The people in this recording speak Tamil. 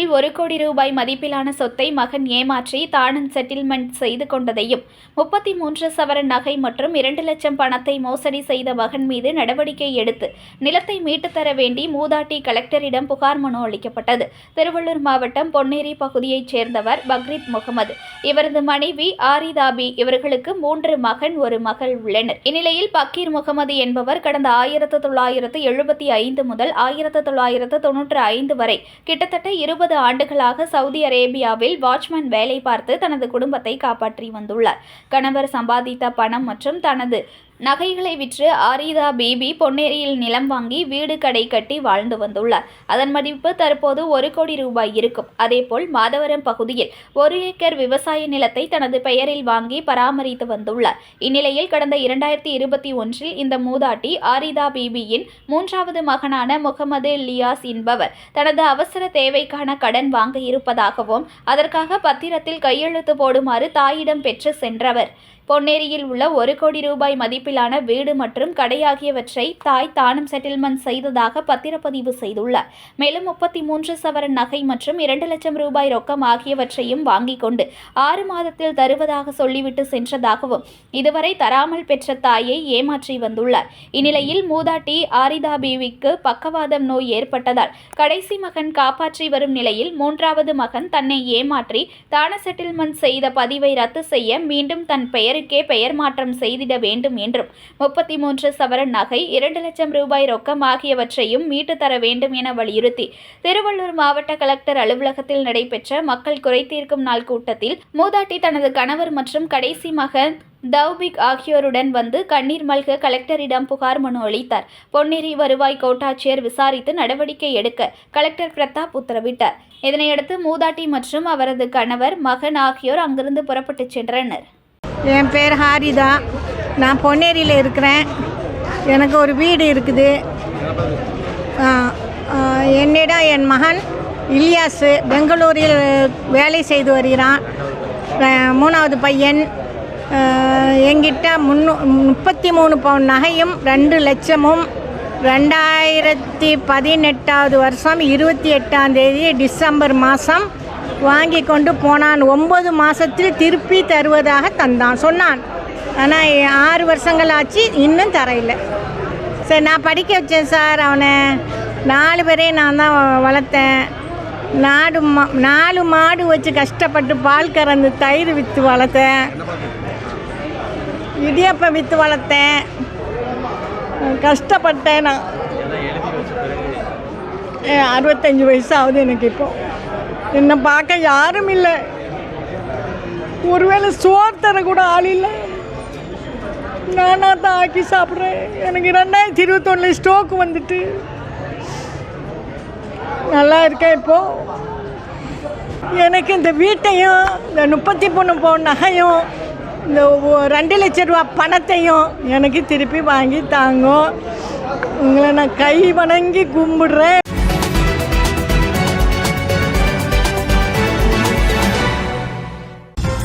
பொன்னேரியில் ஒரு கோடி ரூபாய் மதிப்பிலான சொத்தை மகன் ஏமாற்றி தானம் செட்டில்மெண்ட் செய்து கொண்டதையும் முப்பத்தி மூன்று சவரன் நகை மற்றும் இரண்டு லட்சம் பணத்தை மோசடி செய்த மகன் மீது நடவடிக்கை எடுத்து நிலத்தை மீட்டுத்தர வேண்டி மூதாட்டி கலெக்டரிடம் புகார் மனு அளிக்கப்பட்டது. திருவள்ளூர் மாவட்டம் பொன்னேரி பகுதியைச் சேர்ந்தவர் பக்ரீத் முகமது. இவரது மனைவி ஆரிதாபி இவர்களுக்கு மூன்று மகன் ஒரு மகள் உள்ளனர். இந்நிலையில் பக்கீர் முகமது என்பவர் கடந்த ஆயிரத்து தொள்ளாயிரத்து எழுபத்தி ஐந்து முதல் ஆயிரத்து தொள்ளாயிரத்து தொன்னூற்று ஐந்து வரை கிட்டத்தட்ட இருபது ஆண்டுகளாக சவுதி அரேபியாவில் வாட்ச்மேன் வேலை பார்த்து தனது குடும்பத்தை காப்பாற்றி வந்துள்ளார். கணவர் சம்பாதித்த பணம் மற்றும் தனது நகைகளை விற்று ஆரிதா பேபி பொன்னேரியில் நிலம் வாங்கி வீடு கடை கட்டி வாழ்ந்து வந்துள்ளார். அதன் மதிப்பு தற்போது ஒரு கோடி ரூபாய் இருக்கும். அதேபோல் மாதவரம் பகுதியில் ஒரு ஏக்கர் விவசாய நிலத்தை தனது பெயரில் வாங்கி பராமரித்து வந்துள்ளார். இந்நிலையில் கடந்த இரண்டாயிரத்தி இருபத்தி ஒன்றில் இந்த மூதாட்டி ஆரிதா பீபியின் மூன்றாவது மகனான முகமது லியாஸ் என்பவர் தனது அவசர தேவைக்கான கடன் வாங்க இருப்பதாகவும் அதற்காக பத்திரத்தில் கையெழுத்து போடுமாறு தாயிடம் பெற்று சென்றவர். பொன்னேரியில் உள்ள ஒரு கோடி ரூபாய் மதிப்பிலான வீடு மற்றும் கடை ஆகியவற்றை தாய் தானம் செட்டில்மெண்ட் செய்ததாக பத்திரப்பதிவு செய்துள்ளார் மேலும் முப்பத்தி மூன்று சவரன் நகை மற்றும் இரண்டு லட்சம் ரூபாய் ரொக்கம் ஆகியவற்றையும் வாங்கிக் கொண்டு ஆறு மாதத்தில் தருவதாக சொல்லிவிட்டு சென்றதாகவும் இதுவரை தராமல் பெற்ற தாயை ஏமாற்றி வந்துள்ளார். இந்நிலையில் மூதாட்டி ஆரிதா பீவிக்கு பக்கவாதம் நோய் ஏற்பட்டதால் கடைசி மகன் காப்பாற்றி வரும் நிலையில் மூன்றாவது மகன் தன்னை ஏமாற்றி தான செட்டில்மெண்ட் செய்த பதிவை ரத்து செய்ய மீண்டும் தன் பெயருக்கே பெயர் மாற்றம் செய்திட வேண்டும் என்றும் முப்பத்தி மூன்று சவரன் நகை இரண்டு லட்சம் ரூபாய் ரொக்கம் ஆகியவற்றையும் மீட்டு தர வேண்டும் என வலியுறுத்தி திருவள்ளூர் மாவட்ட கலெக்டர் அலுவலகத்தில் நடைபெற்ற மக்கள் குறை தீர்க்கும் நாள் கூட்டத்தில் மூதாட்டி தனது கணவர் மற்றும் கடைசி மகன் தௌபிக் ஆகியோருடன் வந்து கண்ணீர் மல்க கலெக்டரிடம் புகார் மனு அளித்தார். பொன்னேரி வருவாய் கோட்டாட்சியர் விசாரித்து நடவடிக்கை எடுக்க கலெக்டர் பிரதாப் உத்தரவிட்டார். இதனையடுத்து மூதாட்டி மற்றும் அவரது கணவர் மகன் ஆகியோர் அங்கிருந்து புறப்பட்டுச் சென்றனர். என் பேர் ஹாரிதா. நான் பொன்னேரியில் இருக்கிறேன். எனக்கு ஒரு வீடு இருக்குது. என்னிடம் என் மகன் இலியாஸு பெங்களூரில் வேலை செய்து வருகிறான். மூணாவது பையன். எங்கிட்ட முன்னூ முப்பத்தி மூணு பவுன் நகையும் ரெண்டு லட்சமும் ரெண்டாயிரத்தி பதினெட்டாவது வருஷம் இருபத்தி எட்டாம் தேதி டிசம்பர் மாதம் வாங்கி கொண்டு போனான். ஒன்பது மாதத்தில் திருப்பி தருவதாக தந்தான். சொன்னான். ஆனால் ஆறு வருஷங்கள் ஆச்சு இன்னும் தரையில். சரி நான் படிக்க வச்சேன் சார் அவனை. நாலு பேரையும் நான் தான் வளர்த்தேன். நாடு மா நாலு மாடு வச்சு கஷ்டப்பட்டு பால் கறந்து தயிர் விற்று வளர்த்தேன். இடியப்பம் விற்று வளர்த்தேன். கஷ்டப்பட்டேன் நான். அறுபத்தஞ்சி அறுபத்தஞ்சு வயசு ஆகுது எனக்கு இப்போது என்னை பார்க்க யாரும் இல்லை. ஒருவேளை சோறு தர கூட ஆள் இல்லை. நானாக தான் ஆக்கி சாப்பிட்றேன். எனக்கு ரெண்டாயிரத்தி இருபத்தொன்னில் ஸ்டோக் வந்துட்டு. நல்லா இருக்கேன் இப்போ. எனக்கு இந்த வீட்டையும் இந்த முப்பத்தி மூணு பவுன் நகையும் இந்த ரெண்டு லட்ச ரூபா பணத்தையும் எனக்கு திருப்பி வாங்கி தாங்க. உங்களை நான் கை வணங்கி கும்பிடுறேன்.